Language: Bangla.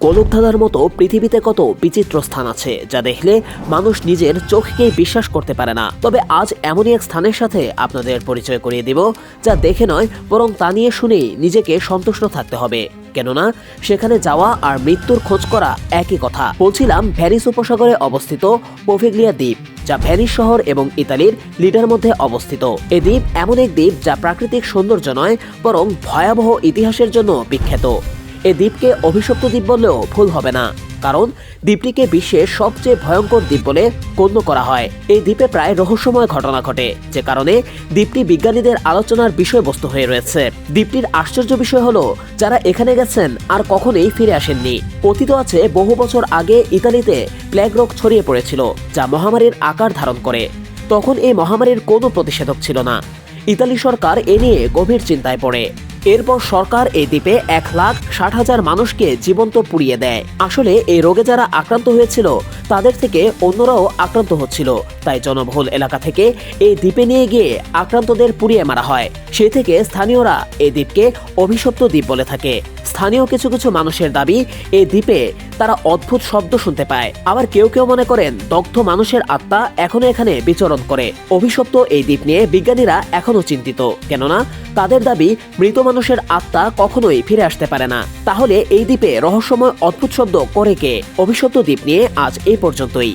গোলকধাঁধার মতো পৃথিবীতে কত বিচিত্র স্থান আছে, যা দেখলে মানুষ নিজের চোখকেই বিশ্বাস করতে পারে না। তবে আজ এমনই এক স্থানের সাথে আপনাদের পরিচয় করিয়ে দিব, যা দেখে নয়, বরং তা নিয়ে শুনেই নিজেকে সন্তুষ্ট থাকতে হবে। কেননা, সেখানে যাওয়া আর মৃত্যুর খোঁজ করা একই কথা। বলছিলাম, ভ্যানিস উপসাগরে অবস্থিত পোভিগ্লিয়া দ্বীপ, যা ভ্যানিস শহর এবং ইতালির লিডার মধ্যে অবস্থিত। এ দ্বীপ এমন এক দ্বীপ যা প্রাকৃতিক সৌন্দর্য নয়, বরং ভয়াবহ ইতিহাসের জন্য বিখ্যাত। এ দ্বীপকে অভিশপ্ত দ্বীপ বললেও ভুল হবে না। কারণ দ্বীপটিকে বিশ্বের সবচেয়ে ভয়ঙ্কর দ্বীপ বলে গণ্য করা হয়। এই দ্বীপে প্রায় রহস্যময় ঘটনা ঘটে, যে কারণে দ্বীপটি বিজ্ঞানীদের আলোচনার বিষয়বস্তু হয়ে রয়েছে। দ্বীপটির আশ্চর্য বিষয় হলো, যারা এখানে গেছেন আর কখনোই ফিরে আসেননি। অতীত আছে, বহু বছর আগে ইতালিতে প্লেগ রোগ ছড়িয়ে পড়েছিল, যা মহামারীর আকার ধারণ করে। তখন এই মহামারীর কোনো প্রতিষেধক ছিল না। ইতালি সরকার এ নিয়ে গভীর চিন্তায় পড়ে। এরপর সরকার এই দ্বীপে এক লাখ ষাট হাজার মানুষকে জীবন্ত পুড়িয়ে দেয়। আসলে এই রোগে যারা আক্রান্ত হয়েছিল, তাদের থেকে অন্যরাও আক্রান্ত হচ্ছিল। তাই জনবহুল এলাকা থেকে এই দ্বীপে নিয়ে গিয়ে আক্রান্তদের পুড়িয়ে মারা হয়। সে থেকে স্থানীয়রা এই দ্বীপকে অভিশপ্ত দ্বীপ বলে থাকে। স্থানীয় কিছু কিছু মানুষের দাবি এই দ্বীপে তারা অদ্ভুত শব্দ শুনতে পায়। আবার কেউ কেউ মনে করেন, দগ্ধ মানুষের আত্মা এখনও এখানে বিচরণ করে। অভিশপ্ত এই দ্বীপ নিয়ে বিজ্ঞানীরা এখনও চিন্তিত। কেননা, তাদের দাবি, মৃত মানুষের আত্মা কখনোই ফিরে আসতে পারে না। তাহলে এই দ্বীপে রহস্যময় অদ্ভুত শব্দ করে কে? অভিশপ্ত দ্বীপ নিয়ে আজ এই পর্যন্তই।